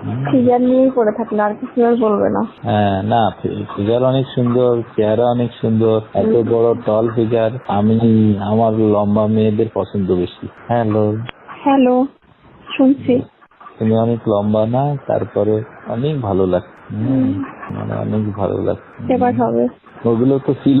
Figure নিয়েই পড়ে থাকলে আর কিছু আর বলবে না। হ্যাঁ না ফিগার অনেক সুন্দর চেহারা অনেক সুন্দর এত বড় টল ফিগার আমি আমার লম্বা মেয়েদের পছন্দ বেশি। হ্যালো হ্যালো শুনছি। তুমি অনেক লম্বা না তারপরে অনেক ভালো লাগছে। হুম, মানে অনেক ভালো লাগছে। এবার হবে। ওগুলো তো ছিল।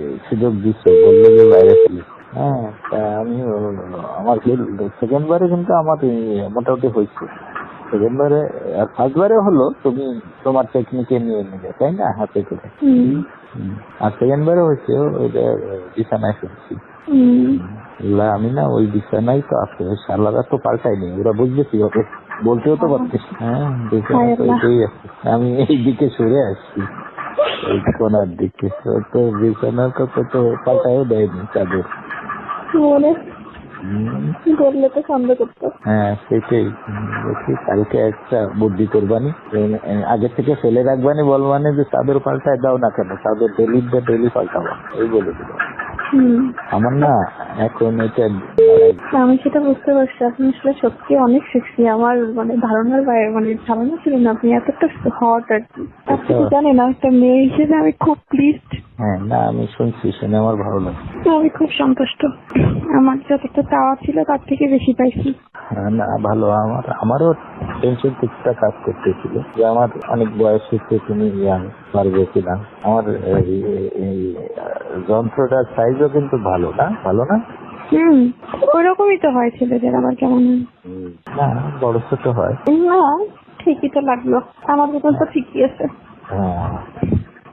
সুযোগ দিচ্ছ বললে যে বাইরে ফেলি হ্যাঁ তা আমি আমার সেকেন্ড বারে কিন্তু আমার মোটামুটি হয়েছে। সেকেন্ড বারে আর ফার্স্ট বারে হলো তুমি তোমার টেকনিকে নিয়ে নিলে তাই না? হাতে করে। আর সেকেন্ড বারে হয়েছে ওইটা বিছানায় শুনছি আমি না ওই বিছানায় তো আছে সালাদা তো পাল্টাইনি ওরা বুঝবে কি হবে বলতেও তো পারতিস হ্যাঁ হায় আমি এই দিকে সরে আসছি। কোনার দিকে? তো বিছানার কথা তো পাল্টাইও দেয়নি চাদর। বললে তো সন্দেহ করতো। হ্যাঁ সেটাই। দেখি কালকে একটা বুদ্ধি করবানি। আগে থেকে ফেলে রাখবানি বলবানি যে চাদর পাল্টায় দাও না কেন? চাদর ডেলি ডেলি পাল্টাবো। এই বলে দিল। আমার না এখন এটা আমি সেটা বুঝতে পারছি। আপনি আসলে সত্যি অনেক সেক্সি আমার মানে ধারণার বাইরে মানে ধারণা ছিল না আপনি এতটা হট আর কি। আপনি তো জানেন একটা মেয়ে হিসেবে আমি খুব প্লিজড হ্যাঁ না আমি শুনছি শুনে আমার ভালো লাগে আমি খুব সন্তুষ্ট। আমার যতটা চাওয়া ছিল তার থেকে বেশি পাইছি। হ্যাঁ, না ভালো। আমার আমারও টেনশন কিছুটা কাজ করতেছিল। যে আমার অনেক বয়স হচ্ছে তুমি ইয়াং পারবে কিনা। আমার যন্ত্রটার সাইজও কিন্তু ভালো না ভালো না। হুম ওইরকমই তো হয় ছেলেদের আবার কেমন হয়? না বড় ছোট হয়। না ঠিকই তো লাগল। আমার মতন তো ঠিকই আছে। হ্যাঁ।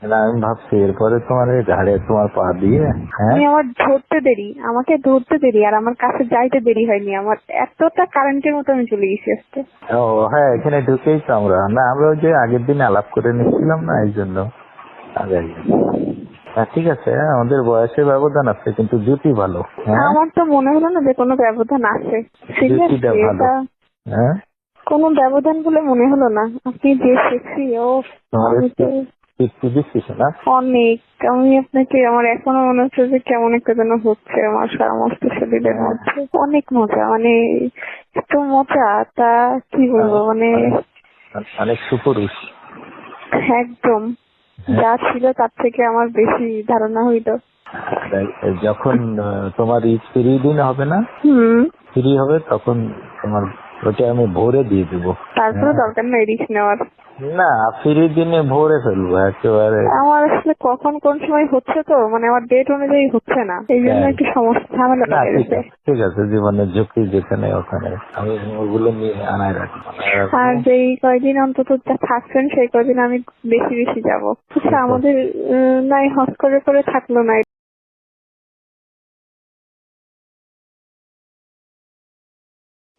না আমি ভাবছি এরপরে তোমার ঘাড়ে তোমার পা দিয়ে হ্যাঁ? আমি আমার ধরতে দেরি আমাকে ধরতে দেরি আর আমার কাছে যাইতে দেরি হয়নি। আমার এতটা কারেন্টের মতো আমি চলে গেছি আজকে। ও হ্যাঁ এখানে ঢুকেই তো আমরা। না আমরা ওই যে আগের দিন আলাপ করে নিচ্ছিলাম না এই জন্য। আগে। হ্যাঁ ঠিক আছে হ্যাঁ, আমাদের বয়সের ব্যবধান আছে কিন্তু জুটি ভালো হ্যাঁ? আমার তো মনে হলো না যে কোনো ব্যবধান আছে। জুতিটা ভালো। হ্যাঁ? কোনো ব্যবধান বলে মনে হলো না। আপনি যে সেক্সি ও অনেক আমি আপনাকে আমার এখনও মনে হচ্ছে যে কেমন একটা যেন হচ্ছে আমার সমস্ত শরীরের মধ্যে। অনেক মজা মানে এত মজা তা কি বলব মানে অনেক সুপুরুষ। একদম। যা ছিল তার থেকে আমার বেশি ধারণা হইত যখন তোমার ঈদ ফ্রি দিন হবে না? হুম। ফ্রি হবে তখন তোমার ওটা আমি ভোরে দিয়ে দেবো। তারপরে দরকার নেই রিস্ক নেওয়ার। না ফ্রি দিনে ভোরে ফেলব একেবারে। আমার আসলে কখন কোন সময় হচ্ছে তো মানে আমার ডেট অনুযায়ী হচ্ছে না এই জন্য হ্যাঁ। একটু সমস্যা ঝামেলা ঠিক গেছে আছে ঠিক আছে জীবনের ঝুঁকি যেখানে ওখানে। আমি ওগুলো নিয়ে আনায় রাখব আর যেই কয়দিন অন্তত যা থাকছেন সেই কয়দিন আমি বেশি বেশি যাব। আচ্ছা আমাদের নাই হস করে করে থাকল না।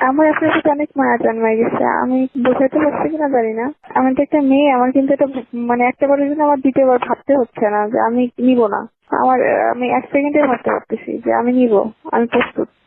আমার আসলে সাথে অনেক মায়া জন্মায় গেছে। আমি বোঝাতে পারছি কিনা জানি না। আমি তো একটা মেয়ে, আমার কিন্তু এটা মানে একটা বারের জন্য আমার দ্বিতীয়বার ভাবতে হচ্ছে না যে আমি নিব না। আমার, আমি এক সেকেন্ডে ভাবতে পারতেছি যে আমি নিব, আমি প্রস্তুত।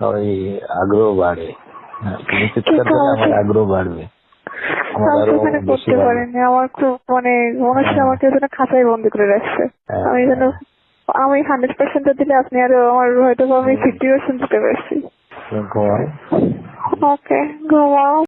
ওই আগ্রহ বাড়ে। হ্যাঁ, তুমি চিৎকার করলে আমার আগ্রহ বাড়বে। করতে। পারিনি আমার খুব মানে মনে হচ্ছে আমাকে যেন খাতায় বন্দি করে রাখছে। হ্যাঁ, আমি যেন আমি হান্ড্রেড পার্সেন্ট দিলে আপনি আরও আমার হয়তো আমি ফিফটি পার্সেন্ট দিতে পারছি। ওকে ঘুমাও।